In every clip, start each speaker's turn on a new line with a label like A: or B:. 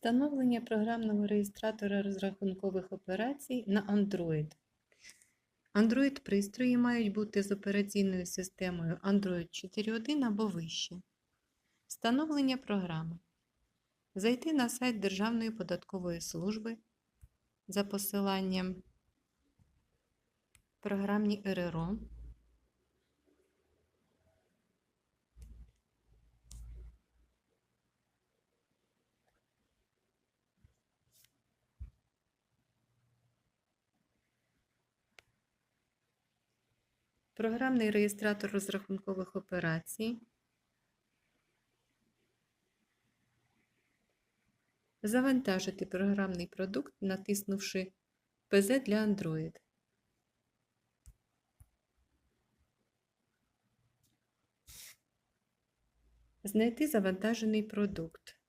A: Встановлення програмного реєстратора розрахункових операцій на Android. Android-пристрої мають бути з операційною системою Android 4.1 або вище. Встановлення програми. Зайти на сайт Державної податкової служби за посиланням програмні РРО. Програмний реєстратор розрахункових операцій. Завантажити програмний продукт, натиснувши ПЗ для Android. Знайти завантажений продукт.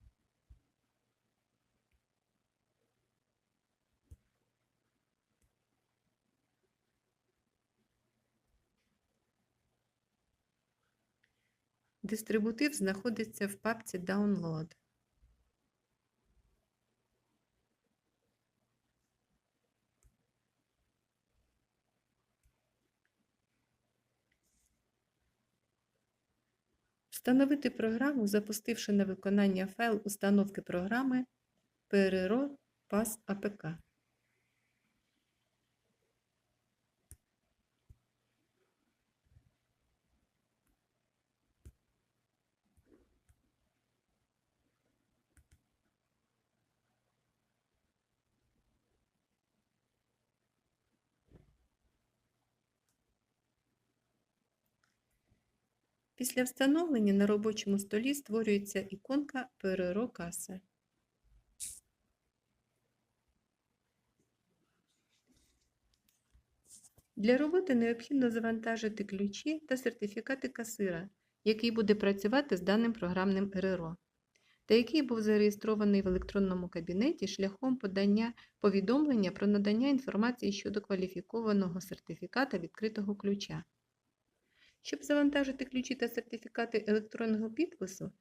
A: Дистрибутив знаходиться в папці Download. Встановити програму, запустивши на виконання файл установки програми PRRO PAS APK. Після встановлення на робочому столі створюється іконка ПРРО каса. Для роботи необхідно завантажити ключі та сертифікати касира, який буде працювати з даним програмним РРО, та який був зареєстрований в електронному кабінеті шляхом подання повідомлення про надання інформації щодо кваліфікованого сертифіката відкритого ключа. Щоб завантажити ключі та сертифікати електронного підпису,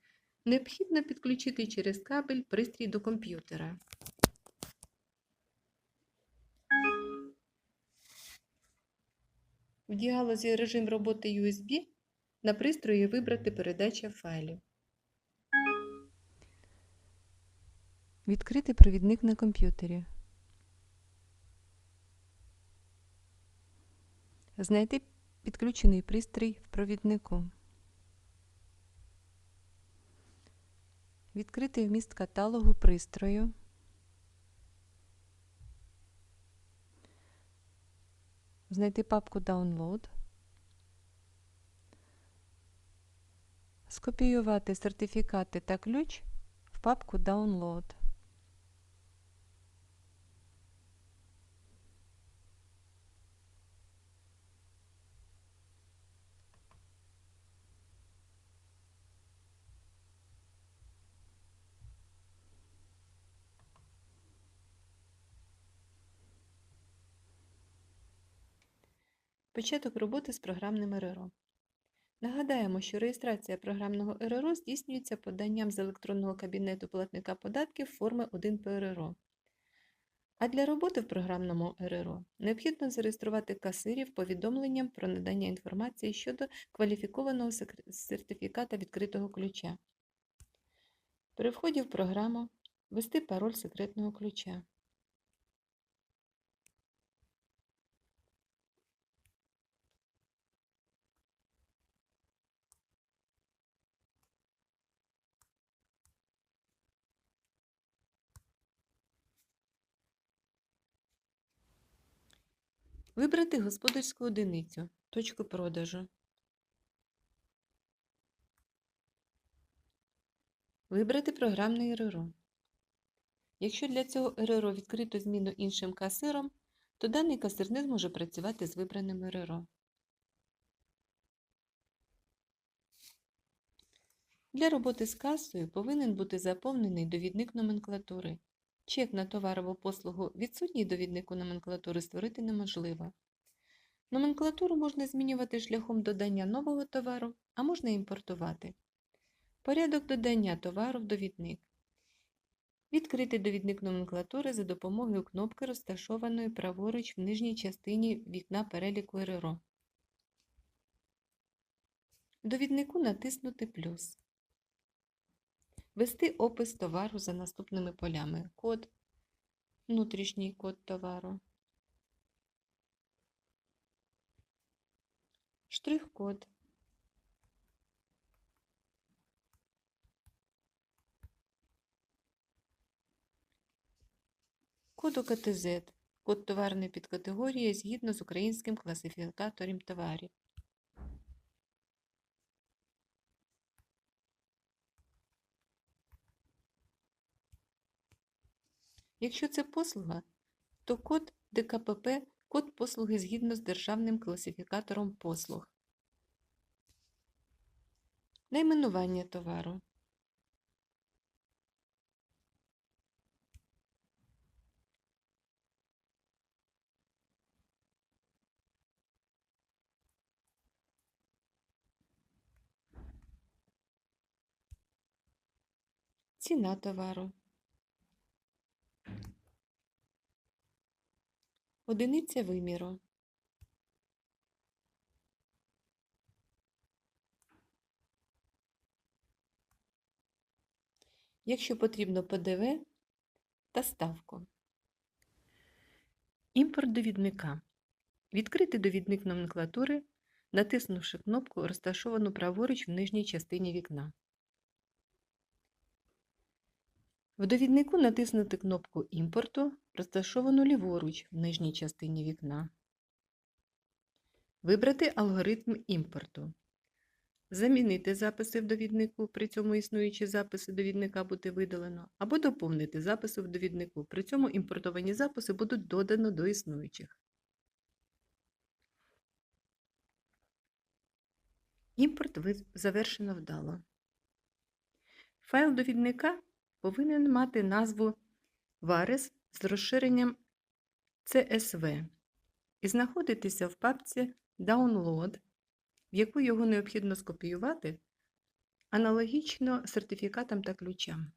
A: необхідно підключити через кабель пристрій до комп'ютера. В діалозі режим роботи USB на пристрої вибрати передача файлів. Відкрити провідник на комп'ютері. Знайти підключений пристрій в провіднику. Відкрити вміст каталогу пристрою. Знайти папку Download. Скопіювати сертифікати та ключ в папку Download. Початок роботи з програмним РРО. Нагадаємо, що реєстрація програмного РРО здійснюється поданням з електронного кабінету платника податків форми 1 ПРРО. А для роботи в програмному РРО необхідно зареєструвати касирів повідомленням про надання інформації щодо кваліфікованого сертифіката відкритого ключа. При вході в програму ввести пароль секретного ключа. Вибрати господарську одиницю, точку продажу. Вибрати програмний РРО. Якщо для цього РРО відкрито зміну іншим касиром, то даний касир не зможе працювати з вибраним РРО. Для роботи з касою повинен бути заповнений довідник номенклатури. Чек на товар або послугу відсутній довіднику номенклатури створити неможливо. Номенклатуру можна змінювати шляхом додання нового товару, а можна імпортувати. Порядок додання товару в довідник. Відкрити довідник номенклатури за допомогою кнопки, розташованої праворуч в нижній частині вікна переліку РРО. Довіднику натиснути плюс. Ввести опис товару за наступними полями. Код, внутрішній код товару, штрих-код, код УКТЗ, код товарної підкатегорії згідно з українським класифікатором товарів. Якщо це послуга, то код ДКПП – код послуги згідно з державним класифікатором послуг. Найменування товару. Ціна товару. Одиниця виміру. Якщо потрібно ПДВ та ставку. Імпорт довідника. Відкрити довідник номенклатури, натиснувши кнопку, розташовану праворуч в нижній частині вікна. В довіднику натиснути кнопку імпорту, розташовану ліворуч в нижній частині вікна. Вибрати алгоритм імпорту. Замінити записи в довіднику, при цьому існуючі записи довідника буде видалено, або доповнити записи в довіднику, при цьому імпортовані записи будуть додано до існуючих. Імпорт завершено вдало. Файл довідника повинен мати назву Варес з розширенням CSV і знаходитися в папці Download, в яку його необхідно скопіювати аналогічно сертифікатам та ключам.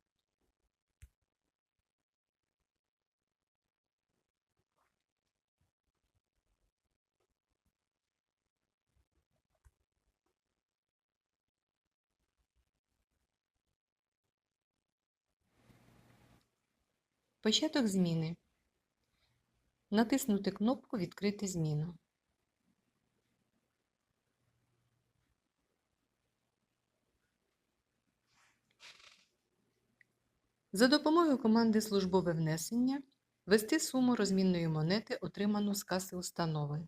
A: Початок зміни. Натиснути кнопку Відкрити зміну. За допомогою команди Службове внесення ввести суму розмінної монети, отриману з каси установи.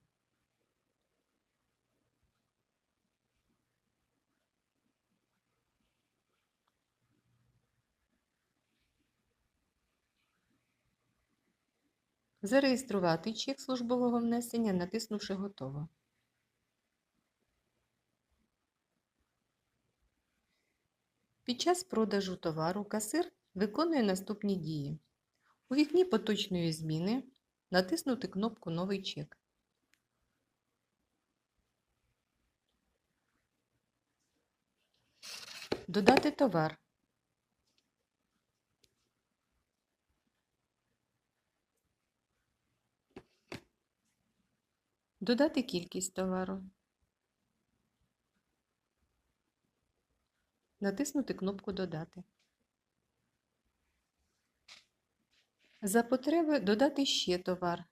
A: Зареєструвати чек службового внесення, натиснувши Готово. Під час продажу товару касир виконує наступні дії. У вікні поточної зміни натиснути кнопку Новий чек. Додати товар. Додати кількість товару. Натиснути кнопку Додати. За потреби додати ще товар.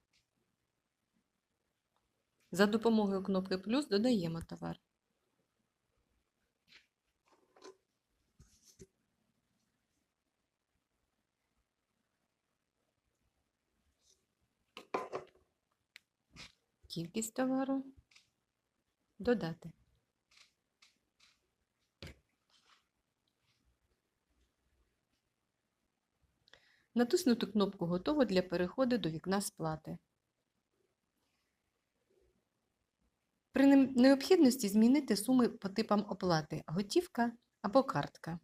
A: За допомогою кнопки плюс додаємо товар. Кількість товару додати. Натиснути кнопку Готово для переходу до вікна сплати. При необхідності змінити суми по типам оплати готівка або картка.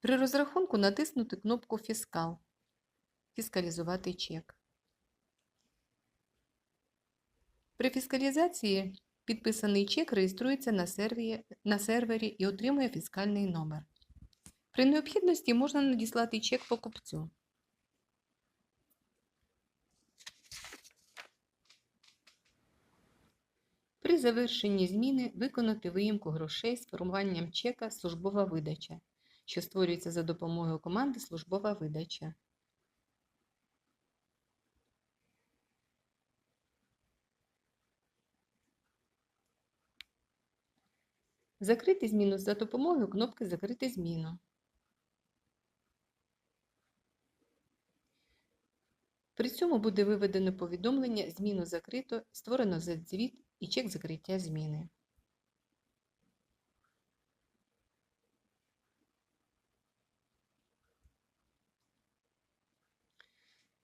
A: При розрахунку натиснути кнопку Фіскал. Фіскалізувати чек. При фіскалізації підписаний чек реєструється на сервері, на сервері і отримує фіскальний номер. При необхідності можна надіслати чек покупцю. При завершенні зміни виконати виїмку грошей з формуванням чека службова видача, що створюється за допомогою команди службова видача. Закрити зміну за допомогою кнопки Закрити зміну. При цьому буде виведено повідомлення Зміну закрито, створено звіт і чек закриття зміни.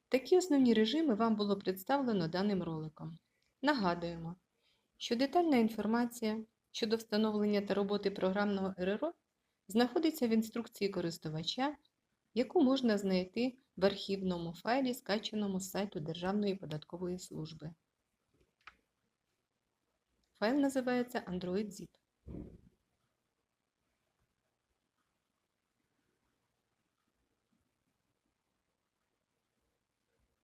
A: Такі основні режими вам було представлено даним роликом. Нагадуємо, що детальна інформація щодо встановлення та роботи програмного РРО знаходиться в інструкції користувача, яку можна знайти в архівному файлі, скачаному з сайту Державної податкової служби. Файл називається Android Zip.